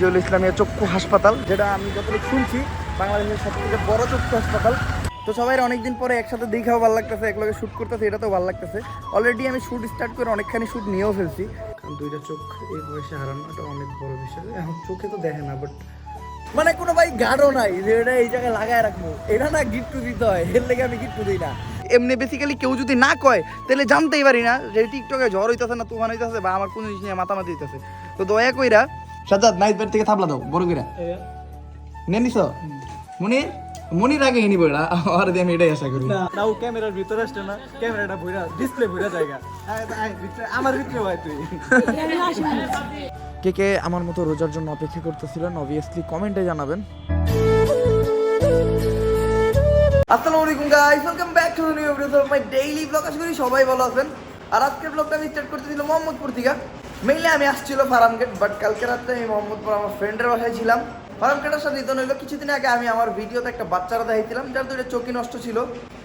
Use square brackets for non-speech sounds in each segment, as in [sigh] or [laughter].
যে ইসলামিয়া চক্ষু হাসপাতাল, যেটা আমি যতটুকু শুনছি, বাংলাদেশের সবথেকে বড় চক্ষু হাসপাতাল। তো সবাই অনেকদিন পরে একসাথে দেখাও ভালো লাগতেছে, একলগে শ্যুট করতেছে এটা তো ভালো লাগতেছে। অলরেডি আমি শ্যুট স্টার্ট করে অনেকখানি শ্যুট নিয়েও ফেলছি। কারণ দুইটা চোখ এই বয়সে হারানো, এটা অনেক বড় বিষয়। এখন চোখে তো দেখে না বাট মানে কোনো ভাই গাঢ় নাই, যে এটা এই জায়গায় লাগায় রাখব। এটা না গিফট দিতে হয়, এর লেগে আমি গিফট দিই না। এমনি বেসিক্যালি কেউ যদি না কয়, তাহলে জানতেই পারি না যে টিকটকে ঝড় হইতেছে না তুফান হইতেছে বা আমার কোনো জিনিস নিয়ে মাতামাতি হইতেছে। তো দয়া কইরা সাজাদ নাইট বেড থেকে থাপলা দাও বড় কইরা। নে নিছ? মনির মনির আগে নিব এটা আর দিয়ে আমি এটাই আশা করি। না ও ক্যামেরার ভিতরে আসছে না ক্যামেরাটা ভুইরা ডিসপ্লে ভুইরা জায়গা। আমার ভিতরে ভাই তুই। কে কে আমার মতো রোজার জন্য অপেক্ষা করতেছিলেন অবভিয়াসলি কমেন্টে জানাবেন। আসসালামু আলাইকুম guys welcome back to new video of my daily blog আশা করি সবাই ভালো আছেন। আর আজকের ব্লগটা আমি স্টার্ট করতে দিলাম মোহাম্মদপুর থেকে। মেইনলি আমি আসছিল ফার্মগেট বাট কালকে রাত্রে আমি মোহাম্মদপুর আমার ফ্রেন্ডের বাসায় ছিলাম। ফার্মগেটের সাথে ইতন হইল কিছুদিন আগে আমি আমার ভিডিওতে একটা বাচ্চারা দেখাইছিলাম, যার দুটো চোখই নষ্ট ছিল।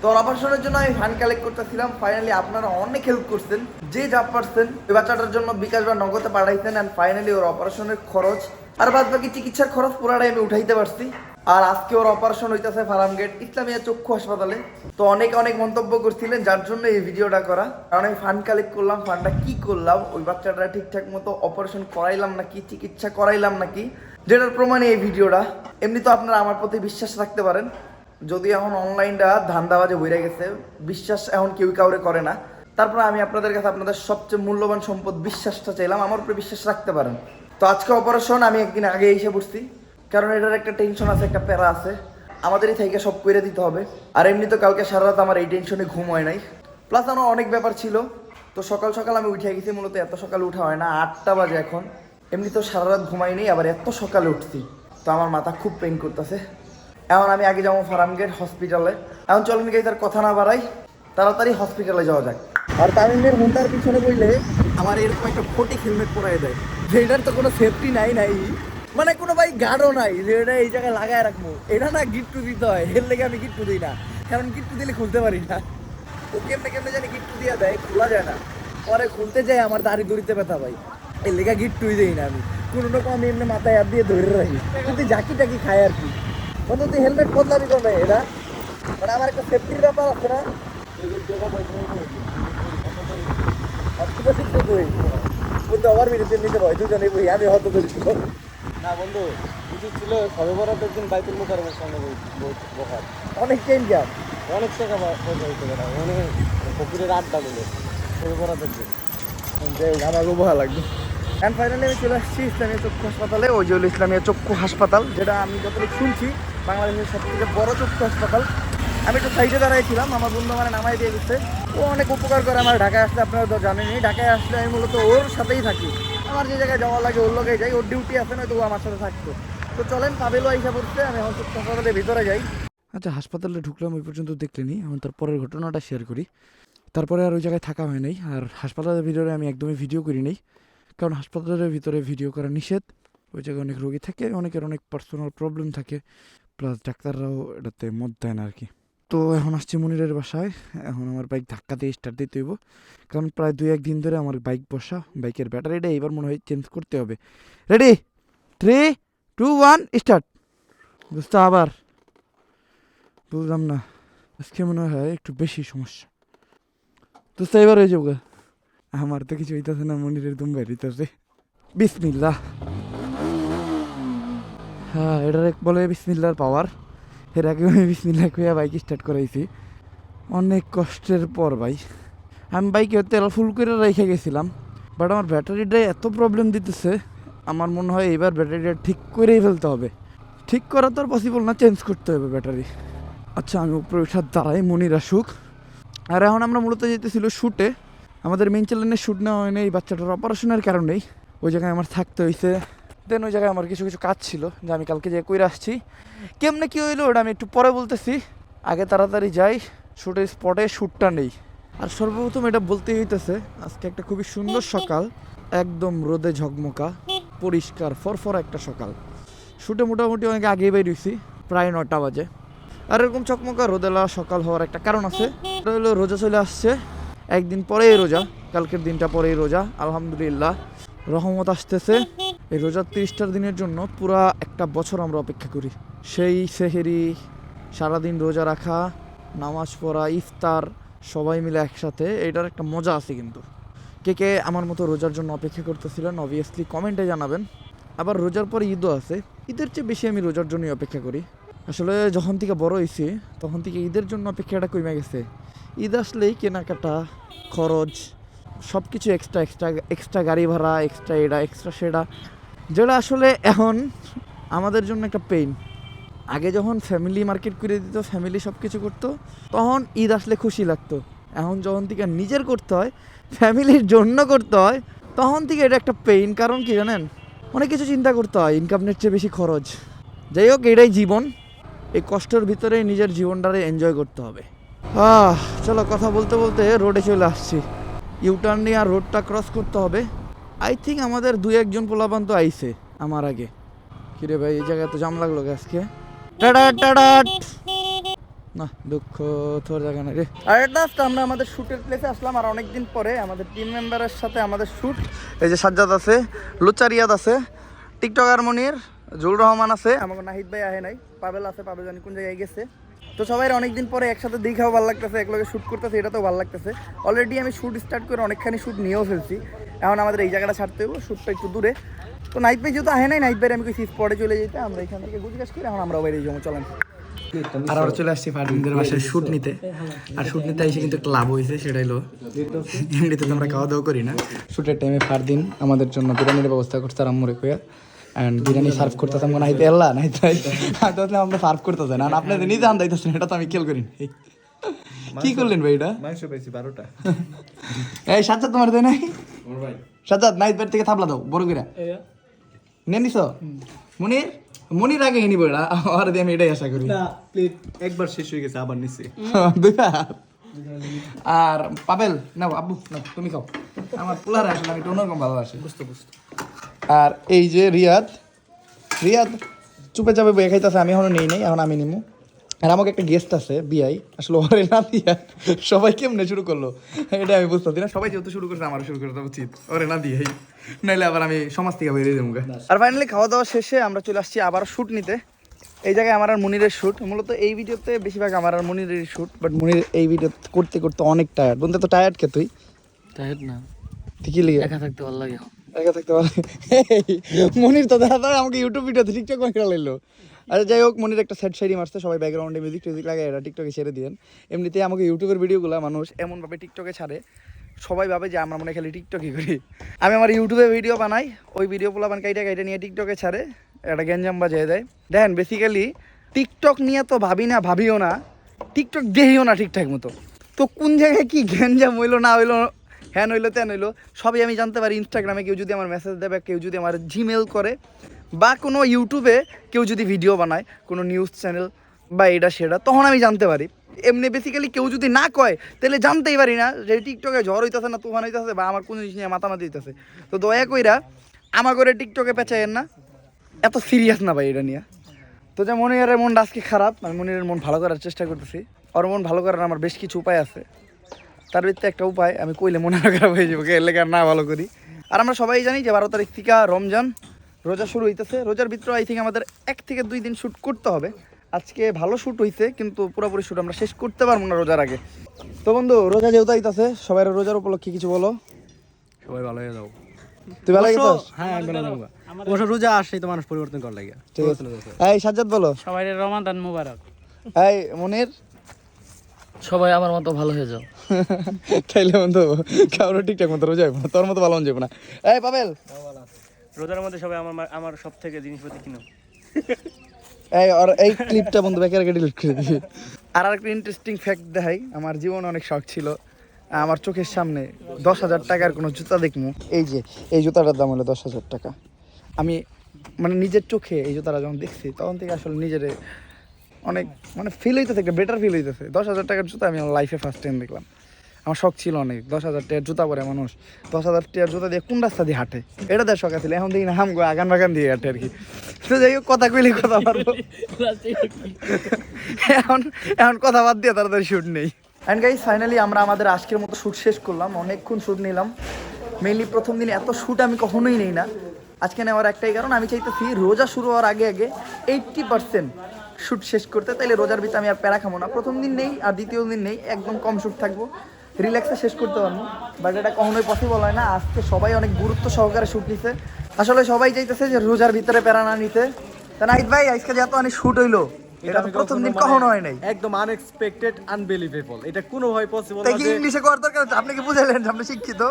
তো অপারেশনের জন্য আমি ফান্ড কালেক্ট করতেছিলাম। ফাইনালি আপনারা অনেক হেল্প করছেন, যে যা পারছেন। ওই বাচ্চাটার জন্য বিকাশ বা নগদে পাঠাইছেন অ্যান্ড ফাইনালি ওর অপারেশনের খরচ। আর বাদ বাকি চিকিৎসার খরচ পুরাটাই আমি উঠাইতে পারছি। আর আজকে ওর অপারেশন হইতেছে ফার্মগেট, ইসলামিয়া চক্ষু হাসপাতালে। তো অনেক অনেক মন্তব্য করছিলেন, যার জন্য এই ভিডিওটা করা। কারণ আমি ফান্ড কালেক্ট করলাম ফান্ডটা কি করলাম, ওই বাচ্চাটা ঠিকঠাক মতো অপারেশন করাইলাম নাকি, চিকিৎসা করাইলাম নাকি, যেটার প্রমাণে এই ভিডিওটা। এমনি তো আপনারা আমার প্রতি বিশ্বাস রাখতে পারেন। যদি এখন অনলাইনটা ধান্দাবাজে বইরে গেছে, বিশ্বাস এখন কেউ কাউরে করে না। তারপর আমি আপনাদের কাছে আপনাদের সবচেয়ে মূল্যবান সম্পদ, বিশ্বাসটা চাইলাম, আমার উপরে বিশ্বাস রাখতে পারেন। তো আজকে অপারেশন আমি একদিন আগে এসে পড়ছি কারণ এটার একটা টেনশন আছে, একটা প্যারা আছে। আমাদেরই থেকে সব করে দিতে হবে। আর এমনি তো কালকে সারা রাত আমার এই টেনশনে ঘুম হয় নাই। প্লাস আমার অনেক ব্যাপার ছিল। তো সকাল সকাল আমি উঠে গেছি, মূলত এত সকালে উঠা হয় না, আটটা বাজে এখন। এমনি তো সারা রাত ঘুমাই নেই, আবার এত সকালে উঠছি। তো আমার মাথা খুব পেন করতেছে। এখন আমি আগে যাব ফার্মগেট হসপিটালে এখন চলেন গিয়ে তার কথা না বাড়াই, তাড়াতাড়ি হসপিটালে যাওয়া যাক। আর তামিমের হুন্ডার পিছনে বইলে আমার এরকম একটা ফটিক হেলমেট পরাই দেয়। এটার তো কোনো সেফটি নাই নাই। মানে কোনো ভাই গার্ডও নাই এটা এই জায়গায় লাগায় রাখব। এটা না গিফট দিতে হয়। এর লেগে আমি গিফট দিই না। কারণ গিফট দিলে খুলতে পারি না। তো কেমনে কেমনে জানি গিফট দিয়ে দেয়, খোলা যায় না। পরে খুলতে যাই আমার দাড়ি দড়িতে ব্যথা ভাই। এই লেগা গিফটই দিই না আমি। কোনো রকম আমি এমনি মাথায় হাত দিয়ে ধরে রাখি। কিন্তু জাকি টাকি খাই আর কি। তুই হেলমেট বদলাবি কবে? এটা মানে আমার একটা সেফটির ব্যাপার আছে না? বুঝতে আবার বিরতি নিতে পারি দুজনে বই আমি হত করি না বন্ধু উচিত ছিল সবে বরাতের দিন বাইতুল মুকাররমের সামনে বসার। অনেক চেঞ্জ গ্যাপ অনেক টাকা পয়সা হইতে পারে অনেক ফকিরের আড্ডা বলে সবে বরাতের দিন। আমার খুব ভালো লাগবে অ্যান্ড ফাইনালি আমি চলে আসছি ইসলামিয়া চক্ষু হাসপাতালে ওই হলো ইসলামিয়া চক্ষু হাসপাতাল যেটা আমি যতটুকু শুনছি বাংলাদেশের সবথেকে বড় চক্ষু হাসপাতাল। আমি একটু সাইডে দাঁড়াইছিলাম, আমার বন্ধু মানে নামাই দিয়ে দিচ্ছে ও অনেক উপকার করে আমার ঢাকায় আসলে আপনারা তো জানেনই। ঢাকায় আসলে আমি মূলত ওর সাথেই থাকি। আমার যে জায়গায় যাওয়া লাগে ওর লোকে যাই, ওর ডিউটি আছে, নয়তো ও আমার সাথে থাকতো। তো চলেন পাবেলো আইসা পড়ছে, আমি হাসপাতালের ভিতরে যাই। আচ্ছা হাসপাতালে ঢুকলাম, ওই পর্যন্ত দেখলেনি আমি তার পরের ঘটনাটা শেয়ার করি। তারপরে আর ওই জায়গায় থাকা হয় নাই। আর হাসপাতালের ভিতরে আমি একদমই ভিডিও করি নাই। কারণ হাসপাতালের ভিতরে ভিডিও করা নিষেধ। ওই জায়গায় অনেক রোগী থাকে, অনেকের অনেক পার্সোনাল প্রবলেম থাকে। প্লাস ডাক্তাররাও এটাতে মত দেয় না আর কি। তো এখন আসছি মনিরের বাসায়। এখন আমার বাইক ধাক্কা দিয়ে স্টার্ট দিতে হইব। কারণ প্রায় দুই একদিন ধরে আমার বাইক বসা বাইকের ব্যাটারিটা এবার মনে হয় চেঞ্জ করতে হবে। Ready three two one start বুঝতে আবার। বুঝলাম না। আজকে মনে হয় একটু বেশি সমস্যা। তো এবার হয়ে যাব। আমার তো কিছু হইতেছে না, মনিরের দুম বেরিতেছে বিসমিল্লা হ্যাঁ এটার এক বলে বিসমিল্লার পাওয়ার এর আগে আমি বিসমিল্লা কইয়া বাইক স্টার্ট করাইছি। অনেক কষ্টের পর ভাই আমি বাইকে তেল ফুল করে রেখে গেছিলাম বাট আমার ব্যাটারিটা এত প্রবলেম দিতেছে, আমার মনে হয় এবার ব্যাটারিটা ঠিক করেই ফেলতে হবে। ঠিক করা তো আর পসিবল না চেঞ্জ করতে হবে ব্যাটারি আচ্ছা আমি উপরে ওঠার দ্বারাই মনির আসুক। আর এখন আমরা মূলত যেতেছিল শ্যুটে আমাদের মেন চ্যানেলের শ্যুট নেওয়া হয়নি, এই বাচ্চাটার অপারেশনের কারণেই। ওই জায়গায় আমার থাকতে হয়েছে দেন ওই জায়গায় আমার কিছু কিছু কাজ ছিল যে আমি কালকে যে কইরা আসছি। কেমনে কী হইল ওটা আমি একটু পরে বলতেছি। আগে তাড়াতাড়ি যাই শ্যুটের স্পটে শ্যুটটা নেই। আর সর্বপ্রথম এটা বলতেই হইতেছে, আজকে একটা খুবই সুন্দর সকাল, একদম রোদে ঝকমকা, পরিষ্কার, ফরফর একটা সকাল। শ্যুটে মোটামুটি অনেক আগে বেরিয়েছি প্রায় নটা বাজে। আর এরকম চকমকা রোদেলা সকাল হওয়ার একটা কারণ আছে। হলো রোজা চলে আসছে, একদিন পরেই রোজা, কালকের দিনটা পরেই রোজা, আলহামদুলিল্লাহ, রহমত আসতেছে। এই রোজার তিরিশটার দিনের জন্য পুরা একটা বছর আমরা অপেক্ষা করি। সেই সেহেরি, সারাদিন রোজা রাখা, নামাজ পড়া, ইফতার, সবাই মিলে একসাথে এটার একটা মজা আছে কিন্তু। কে কে আমার মতো রোজার জন্য অপেক্ষা করতেছিলেন অবভিয়াসলি কমেন্টে জানাবেন। আবার রোজার পরে ঈদও আছে। ঈদের চেয়ে বেশি আমি রোজার জন্যই অপেক্ষা করি। আসলে যখন থেকে বড় হয়েছি তখন থেকে ঈদের জন্য অপেক্ষাটা কমে গেছে। ঈদ আসলেই কেনাকাটা, খরচ সব কিছু এক্সট্রা এক্সট্রা এক্সট্রা গাড়ি ভাড়া এক্সট্রা এটা এক্সট্রা সেটা যেটা আসলে এখন আমাদের জন্য একটা পেইন আগে যখন ফ্যামিলি মার্কেট করে দিত ফ্যামিলি সব কিছু করতো, তখন ঈদ আসলে খুশি লাগতো। এখন যখন থেকে নিজের করতে হয় ফ্যামিলির জন্য করতে হয়, তখন থেকে এটা একটা পেইন কারণ কি জানেন? অনেক কিছু চিন্তা করতে হয় ইনকামের চেয়ে বেশি খরচ। যাই হোক, এটাই জীবন। এই কষ্টের ভিতরেই নিজের জীবনটারে এনজয় করতে হবে। আহ, চলো কথা বলতে বলতে রোডে চলে আসছি। ইউটার্ন নিয়ে আর রোডটা ক্রস করতে হবে। আই থিঙ্ক আমাদের দুই একজন পোলাপান তো আইছে আমার আগে। কিরে ভাই এই জায়গায় তো জাম লাগল আজকে। টাডাট টাডাট না দুঃখ তোর জায়গা না রে। আর এটা আমরা আমাদের শ্যুটের প্লেসে আসলাম আর অনেকদিন পরে আমাদের টিম মেম্বারের সাথে আমাদের শ্যুট এই যে সাজ্জাদ আছে লুচ্চা রিয়াদ আছে টিকটকার মনির জুল রহমান আছে। আমাকে নাহিদ ভাই আহে নাই পাবেল আছে পাবেল জানি কোন জায়গায় গেছে। তো সবাই অনেকদিন পরে একসাথে দেখাও ভালো লাগতেছে একলগে শ্যুট করতেছে এটা তো ভালো লাগতেছে। অলরেডি আমি শ্যুট স্টার্ট করে অনেকখানি শ্যুট নিয়েও ফেলছি। এখন আমাদের এই জায়গাটা ছাড়তে হবে শ্যুটটা একটু দূরে। তো নাইট ভাই যেহেতু আহে নাই নাইট ভাই আমি কইছি স্পটে চলে যেতে আমরা এখান থেকে গুজগাছ করি এখন আমরা বাইরে যাব চলেন। আর আমরা চলে আসছি ফারদিনদের বাসায় শুট নিতে। আর শুট নিতে এসে কিন্তু একটা লাভ হয়েছে সেটাই হলো। এমনিতে তো আমরা খাওয়া দাওয়া করি না। শুটের টাইমে ফারদিন আমাদের জন্য বিরিয়ানির ব্যবস্থা করছে আর আম্মুরে কইয়া। অ্যান্ড বিরিয়ানি সার্ভ করতেছে মনে হয় এল্লা নাই তাই তাহলে আমরা সার্ভ করতেছে না। আপনাদের নিজে আন্দাইতেছেন এটা তো আমি খেয়াল করি। কি করলেন ভাই এটা? মাংস পেয়েছি বারোটা। এই সাজ্জাদ তোমার দেয় নাই? সাজ্জাদ নাইট বেড থেকে থাপলা দাও বড় করে। নিয়ে নিছ? মনির? মনির আগে নিব এটা আর দিয়ে আমি এটাই আশা করি। না প্লেট একবার শেষ হয়ে গেছে আবার [laughs] দুইটা আর পাবেল নাও আব্বু নাও তুমি খাও। আমার পোলার আসলে আমি একটু অন্যরকম ভালোবাসি। বুঝতে বুঝতে। আর এই যে রিয়াদ রিয়াদ চুপে চাপে বয়ে খাইতেছে আমি এখনও নেই নাই এখন আমি নিমু। আর আমাকে একটা গেস্ট আছে বিআই আসলে ওরে না দিয়া সবাই কেমনে শুরু করল? এটা আমি বুঝতে না সবাই যেহেতু শুরু করছে আমারও শুরু করতে উচিত। ওরে না দিয়াই নাইলে আবার আমি সমাজ থেকে বেরিয়ে যাব আর ফাইনালি খাওয়া দাওয়া শেষে আমরা চলে আসছি আবার শ্যুট নিতে। এই জায়গায় আমার আর মনিরের শ্যুট মূলত এই ভিডিওতে বেশিরভাগ আমার আর মনিরের শ্যুট বাট মনির এই ভিডিও করতে করতে অনেক টায়ার্ড বলতে তো টায়ার্ড কে তুই? টায়ার্ড না। ঠিকই লিগে একা থাকতে ভালো লাগে। একা থাকতে পারে মনির তো দাদা আমাকে ইউটিউব ভিডিওতে টিকটক করে লাইলো আচ্ছা যাই হোক, মনির একটা সেট সাইডি মারছে, সবাই ব্যাকগ্রাউন্ডে মিউজিক টিউজিক লাগে এটা টিকটকে ছেড়ে দিয়েন। এমনিতে আমাকে ইউটিউবের ভিডিওগুলো মানুষ এমনভাবে টিকটকে ছাড়ে, সবাই ভাবে যে আমরা মনে খালি টিকটকই করি। আমি আমার ইউটিউবে ভিডিও বানাই, ওই ভিডিও পোলাপান কাইটা কাইটা নিয়ে টিকটকে ছাড়ে, একটা গ্যাঞ্জাম বাজিয়ে দেয়। দেখেন বেসিক্যালি টিকটক নিয়ে তো ভাবি না, ভাবিও না টিকটক দেখিও না ঠিকঠাক মতো। তো কোন জায়গায় কি গ্যাঞ্জাম হইল, না হইল হ্যান হইল ত্যান হইল সবই আমি জানতে পারি ইনস্টাগ্রামে কেউ যদি আমার মেসেজ দেবে, কেউ যদি আমার জিমেল করে, বা কোনো ইউটিউবে কেউ যদি ভিডিও বানায়, কোনো নিউজ চ্যানেল বা এটা সেটা, তখন আমি জানতে পারি। এমনি বেসিক্যালি কেউ যদি না কয়, তাহলে জানতেই পারি না যে টিকটকে ঝড় হইতেছে না, তুফান হইতেছে বা আমার কোনো জিনিস নিয়ে মাতামাতি হইতেছে। তো দয়া কইরা আমার করে টিকটকে পেঁচাইয়েন না। এত সিরিয়াস না ভাই এটা নিয়ে। তো যে মনিরের মনটা আজকে খারাপ আমি মনিরের মন ভালো করার চেষ্টা করতেছি। ওর মন ভালো করার আমার বেশ কিছু উপায় আছে। তার ভিত্তিতে একটা উপায় আমি কইলে মনে খারাপ হয়ে যাব এর লেগে আর না ভালো করি। আর আমরা সবাই জানি যে বারো তারিখ থেকে রমজান রোজা শুরু হইতেছে। রোজার ভিতরে আই থিঙ্ক আমাদের এক থেকে দুই দিন শ্যুট করতে হবে। আজকে ভালো শ্যুট হইছে কিন্তু পুরোপুরি শ্যুট আমরা শেষ করতে পারব না রোজার আগে। তো বন্ধু রোজা যেহেতু আইতাছে সবাই রোজার উপলক্ষে কিছু বলো। সবাই ভালো হয়ে যাও। তুই ভালো গেছিস হ্যাঁ রোজা তো মানুষ পরিবর্তন করার লাগে। ঠিক আছে। এই সাজ্জাদ বলো। সবাই রমাদান মুবারক। এই মনির সবাই আমার মতো ভালো হয়ে যাও। [laughs] তাইলে বন্ধু কারও ঠিকঠাক মতো রোজা না তোর মতো ভালো মন যাব না। এই পাবেল। রোজার মধ্যে সবাই আমার আমার সব থেকে জিনিসপত্র কিনো [laughs] এই আর এই ক্লিপটা বন্ধু ব্যাকের আগে ডিলিট করে দিবি। আর আরেকটা ইন্টারেস্টিং ফ্যাক্ট দেখাই আমার জীবনে অনেক শখ ছিল। আমার চোখের সামনে দশ হাজার টাকার কোনো জুতা দেখব এই যে এই জুতাটার দাম হলো দশ হাজার টাকা। আমি মানে নিজের চোখে এই জুতাটা যখন দেখছি তখন থেকে আসলে নিজের অনেক মানে ফিল হইতেছে, একটা বেটার ফিল হইতেছে। দশ হাজার টাকার জুতা আমি আমার লাইফে ফার্স্ট টাইম দেখলাম। আমার শখ ছিল অনেক। দশ হাজার টাকার জুতা পরে মানুষ, দশ হাজার টাকার জুতা দিয়ে কোন রাস্তা দিয়ে হাঁটে? এটা দেয় শখ আছিল। এখন দেখি না হাম আগান বাগান দিয়ে হাঁটে আর কি। তো যাই হোক, কথা কইলে কথা পারব এখন এখন কথা বাদ দিয়ে তাড়াতাড়ি শ্যুট নেই। অ্যান্ড গাইজ ফাইনালি আমরা আমাদের আজকের মতো শ্যুট শেষ করলাম। অনেকক্ষণ শ্যুট নিলাম। মেইনলি প্রথম দিন এত শ্যুট আমি কখনোই নেই না। আজকে নেওয়ার একটাই কারণ, আমি চাইতেছি রোজা শুরু হওয়ার আগে আগে এইট্টি পার্সেন্ট শ্যুট শেষ করতে তাইলে রোজার ভিতরে আমি আর প্যারা খাব না। প্রথম দিন নেই আর দ্বিতীয় দিন নেই একদম কম শ্যুট থাকব। রিল্যাক্সে শেষ করতে পারব। বাট এটা কখনোই পসিবল হয় না। আজকে সবাই অনেক গুরুত্ব সহকারে শ্যুট নিছে। আসলে সবাই চাইতেছে যে রোজার ভিতরে প্যারা না নিতে। তা নাইট ভাই আজকে যে এত অনেক শ্যুট হইল এটা তো প্রথম দিন কখনো কখনো মানে হয় নাই। একদম আনএক্সপেক্টেড আনবিলিভেবল এটা কোনোভাবে পসিবল তাই কি ইংলিশে করার দরকার আপনি কি বুঝাইলেন আপনি শিক্ষিত?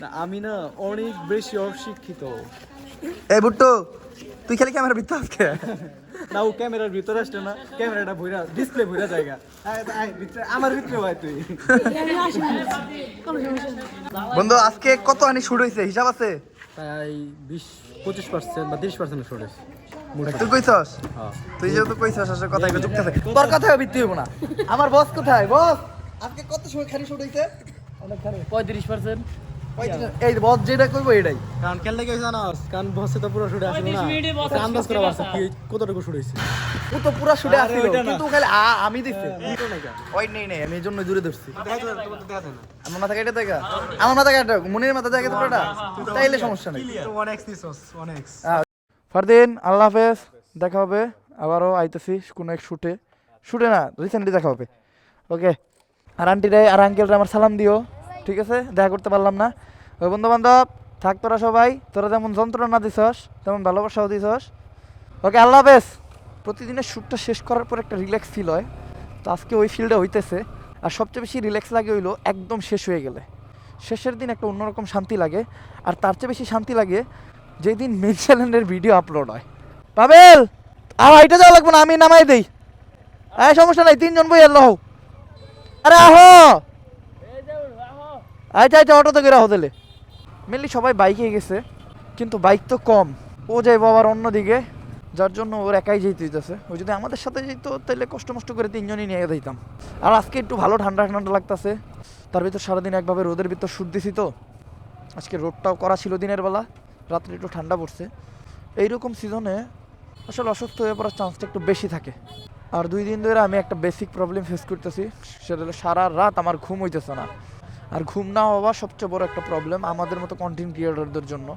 না আমি না অনেক বেশি অশিক্ষিত। এই বুট্টু তুই খালি ক্যামেরা ভিতরে আজকে না ও ক্যামেরার ভিতরে আসলে না ক্যামেরাটা ভুইরা ডিসপ্লে ভুইরা জায়গা। আমার ভিতরে ভাই তুই। বন্ধু আজকে কত আনি শুট হয়েছে হিসাব আছে? তাই বিশ পঁচিশ পার্সেন্ট বা তিরিশ পার্সেন্ট সরে তুই কইছস? হ্যাঁ। তুই যেহেতু কইছস আসলে কথা একটু যুক্ত আছে তোর কথা ভিত্তি হইব না। আমার বস কোথায়? বস আজকে কত সময় খালি শুট হইছে? অনেক খালি। পঁয়ত্রিশ পার্সেন্ট এই বস যেটা এটাই। কারণ কারণ বসে তো পুরো শুটে না। আন্দাজ করা পারছে কি কতটুকু শুট হয়েছে? ও তো পুরো শুটে আসছিল কিন্তু খালি আ আমি দিছি। ওই নেই নেই আমি এই জন্য দূরে ধরছি। আমার মাথা কেটে দেখা। আমার মাথা কাটা মনের মাথা দেখে তো পুরোটা। তাইলে সমস্যা নেই। ফারদিন আল্লাহ হাফেজ। দেখা হবে। আবারও আইতেছি কোনো এক শুটে। শুটে না রিসেন্টলি দেখা হবে। ওকে আর আন্টিরে আর আঙ্কেলরে আমার সালাম দিও। ঠিক আছে? দেখা করতে পারলাম না। ওই বন্ধু বান্ধব থাক তোরা সবাই। তোরা যেমন যন্ত্রণা দিছস, তেমন ভালোবাসাও দিছস। ওকে, আল্লাহ হাফেজ। প্রতিদিনের শ্যুটটা শেষ করার পর একটা রিল্যাক্স ফিল হয়। তো আজকে ওই ফিলটা হইতেছে। আর সবচেয়ে বেশি রিল্যাক্স লাগে হইল একদম শেষ হয়ে গেলে। শেষের দিন একটা অন্যরকম শান্তি লাগে। আর তার চেয়ে বেশি শান্তি লাগে যেদিন মেন চ্যানেলের ভিডিও আপলোড হয়। পাবেল, আর হাইটে যাওয়া লাগবে না, আমি নামাই দেই। এই, সমস্যা নাই, তিনজন বই আল্লাহ। আরে আহো! আচ্ছা আচ্ছা অটোতে করে হোটেলে মেনলি সবাই বাইকে গেছে, কিন্তু বাইক তো কম। ও যাইব আবার অন্যদিকে, যার জন্য ওর একাই যেতে দিতেছে ও যদি আমাদের সাথে যেত তাহলে কষ্ট মষ্ট করে তিনজনই নিয়ে যাইতাম। আর আজকে একটু ভালো ঠান্ডা ঠান্ডা লাগতেছে। তার ভিতর সারাদিন একভাবে রোদের ভিতর দিছি তো। আজকে রোডটাও করা ছিল দিনের বেলা, রাত্রে একটু ঠান্ডা পড়ছে। এইরকম সিজনে আসলে অসুস্থ হয়ে পড়ার চান্সটা একটু বেশি থাকে। আর দুই দিন ধরে আমি একটা বেসিক প্রবলেম ফেস করতেছি, সেটা হলো সারা রাত আমার ঘুম হইতেছে না। আর ঘুম না হওয়া সবচেয়ে বড় একটা প্রবলেম আমাদের মতো কন্টেন্ট ক্রিয়েটরদের জন্য।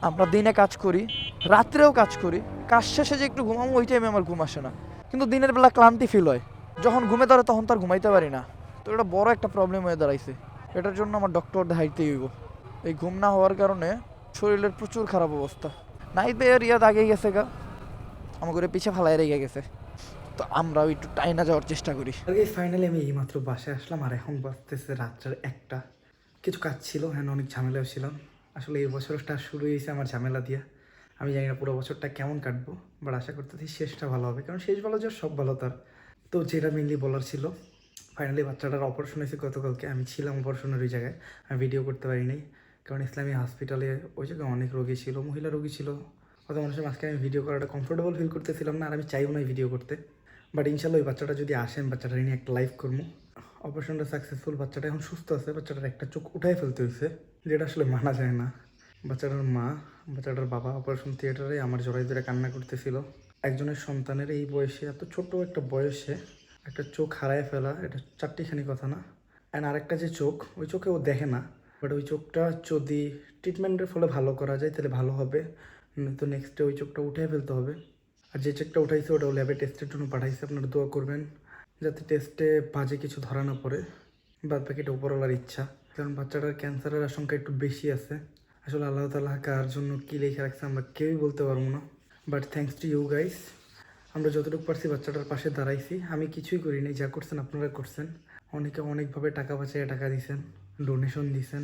আমরা দিনে কাজ করি, রাত্রেও কাজ করি, কাজ শেষে যে একটু ঘুমাবো, ওই টাইমে আমার ঘুম আসে না। কিন্তু দিনের বেলা ক্লান্তি ফিল হয়। যখন ঘুমে ধরে তখন তো আর ঘুমাইতে পারি না। তো এটা বড় একটা প্রবলেম হয়ে দাঁড়াইছে। এটার জন্য আমার ডক্টর দেখাইতেই হইব। এই ঘুম না হওয়ার কারণে শরীরের প্রচুর খারাপ অবস্থা। নাই বের ইয়াদ আগে গেছে গা। আমাকে পিছে ফালাই রেগে গেছে। তো আমরাও একটু টাইনা যাওয়ার চেষ্টা করি। ফাইনালি আমি এইমাত্র বাসায় আসলাম, আর এখন বাজতেছে রাত্রের একটা। কিছু কাজ ছিল হ্যাঁ অনেক ঝামেলাও ছিলাম। আসলে এই বছরটা শুরু হয়েছে আমার ঝামেলা দিয়ে। আমি জানি না পুরো বছরটা কেমন কাটবো বাট আশা করতেছি শেষটা ভালো হবে, কারণ শেষ ভালো যার সব ভালো তার। তো যেটা মেনলি বলার ছিল ফাইনালি বাচ্চাটার অপারেশন হয়েছে গতকালকে, আমি ছিলাম অপারেশনের ওই জায়গায়, আমি ভিডিও করতে পারি নাই। কারণ ইসলামী হসপিটালে ওই জায়গায় অনেক রোগী ছিল, মহিলা রোগী ছিল। কত মানুষের মাঝখানে আমি ভিডিও করাটা কমফোর্টেবল ফিল করতেছিলাম না, আর আমি চাইও না ভিডিও করতে। বাট ইনশাল্লাহ ওই বাচ্চাটা যদি আসেন বাচ্চাটা নিয়ে একটা লাইভ করব। অপারেশনটা সাকসেসফুল বাচ্চাটা এখন সুস্থ আছে, বাচ্চাটার একটা চোখ উঠাই ফেলতে হয়েছে, যেটা আসলে মানা যায় না। বাচ্চাটার মা, বাচ্চাটার বাবা অপারেশন থিয়েটারে আমার জড়াই ধরে কান্না করতেছিল। একজনের সন্তানের এই বয়সে, এত ছোট একটা বয়সে একটা চোখ হারায় ফেলা, এটা চারটিখানি কথা না। অ্যান্ড আরেকটা যে চোখ, ওই চোখে ও দেখে না। বাট ওই চোখটা যদি ট্রিটমেন্টের ফলে ভালো করা যায়, তাহলে ভালো হবে। তো নেক্সটে ওই চোখটা উঠে ফেলতে হবে। আর যে চেকটা উঠাইছে ওটাও ল্যাবে টেস্টের জন্য পাঠাইছে। আপনারা দোয়া করবেন যাতে টেস্টে বাজে কিছু ধরা না পড়ে। বাদ বাকিটা উপরওয়ালার ইচ্ছা। কারণ বাচ্চাটার ক্যান্সারের আশঙ্কা একটু বেশি আছে। আসলে আল্লাহ তালা কার জন্য কী লেখা রাখছে আমরা কেউই বলতে পারব না। But thanks to you guys আমরা যতটুকু পারছি বাচ্চাটার পাশে দাঁড়াইছি। আমি কিছুই করিনি যা করছেন আপনারা করছেন। অনেকে অনেকভাবে টাকা বাঁচাইয়া টাকা দিছেন ডোনেশন দিছেন।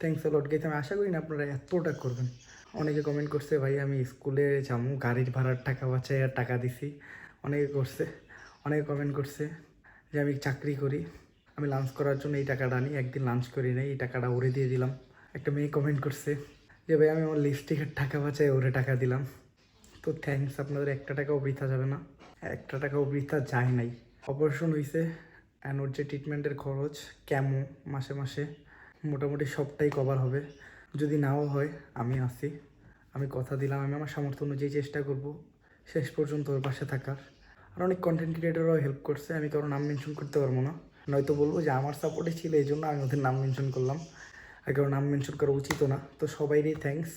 থ্যাংকস লট গেছে আমি আশা করি না আপনারা এতটা করবেন। অনেকে কমেন্ট করছে, ভাই, আমি স্কুলে যাব গাড়ির ভাড়ার টাকা বাঁচাই আর টাকা দিছি। অনেকে করছে, অনেকে কমেন্ট করছে যে, আমি চাকরি করি, আমি লাঞ্চ করার জন্য এই টাকাটা আনি, একদিন লাঞ্চ করি নাই, এই টাকাটা ওরে দিয়ে দিলাম। একটা মেয়ে কমেন্ট করছে যে, ভাই, আমি আমার লিপস্টিকের টাকা বাঁচাই ওরে টাকা দিলাম। তো থ্যাঙ্কস আপনাদের একটা টাকাও বৃথা যাবে না। একটা টাকাও বৃথা যায় নাই। অপারেশন হয়েছে অ্যান্ড যে ট্রিটমেন্টের খরচ ক্যামো মাসে মাসে, মোটামুটি সবটাই কভার হবে। যদি নাও হয়, আমি আসি আমি কথা দিলাম, আমি আমার সামর্থ্য অনুযায়ী চেষ্টা করব। শেষ পর্যন্ত ওর পাশে থাকার। আর অনেক কন্টেন্ট ক্রিয়েটররাও হেল্প করছে, আমি কারও নাম মেনশন করতে পারব না। নয়তো বলব যে, আমার সাপোর্টে ছিল এই জন্য আমি ওদের নাম মেনশন করলাম। আর কারও নাম মেনশন করা উচিতও না। তো সবাইরই থ্যাঙ্কস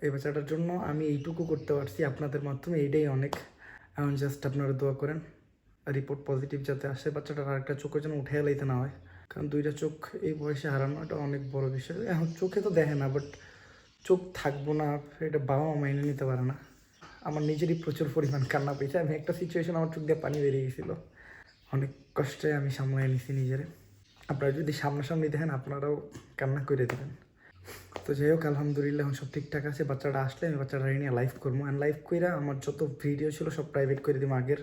এই বাচ্চাটার জন্য আমি এইটুকু করতে পারছি আপনাদের মাধ্যমে, এইটাই অনেক। এখন জাস্ট আপনারা দোয়া করেন। রিপোর্ট পজিটিভ যাতে আসে, বাচ্চাটার আরেকটা চোখের যেন উঠে লাইতে না হয়। কারণ দুইটা চোখ এই বয়সে হারানোটা অনেক বড় বিষয়। এখন চোখে তো দেখে না বাট চোখ থাকব না, এটা বাবা মা মাইনে নিতে পারে না। আমার নিজেরই প্রচুর পরিমাণ কান্না পেয়েছে। আমি একটা সিচুয়েশন আমার চোখ দিয়ে পানি বেরিয়ে গেছিল। অনেক কষ্টে আমি সামলাই নিছি নিজেরে। আপনারা যদি সামনাসামনি দেখেন, আপনারাও কান্না করে দেবেন। তো যাই হোক, আলহামদুলিল্লাহ এখন সব ঠিকঠাক আছে। বাচ্চাটা আসলে আমি বাচ্চাটা নিয়ে লাইভ করব। অ্যান্ড লাইভ কইরা আমার যত ভিডিও ছিল সব প্রাইভেট করে দিব আগের।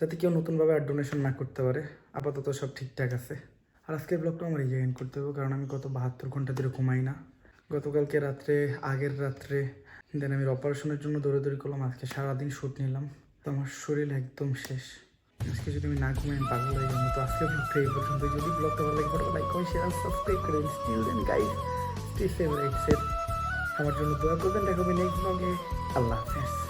যাতে কেউ নতুনভাবে আর ডোনেশন না করতে পারে। আপাতত সব ঠিকঠাক আছে। আর আজকের ব্লগটা আমার এই জায়গায় করতে হবে, কারণ আমি গত বাহাত্তর ঘণ্টা ধরে ঘুমাই না। গতকালকে রাত্রে, আগের রাত্রে দেন আমি অপারেশনের জন্য দৌড়াদৌড়ি করলাম, আজকে সারাদিন শ্যুট নিলাম। তো আমার শরীর একদম শেষ। আজকে যদি আমি না ঘুমাই, আমি পাগল হয়ে যাব। তো আজকে ব্লগটা এই পর্যন্ত। যদি ব্লগটা ভালো লাগে লাইক কমেন্ট শেয়ার সাবস্ক্রাইব করেন স্টিল দেন। গাইড স্টে সেভ আমার জন্য দোয়া করবেন দেখাবেন নেক্সট ব্লগে আল্লাহ হাফেজ।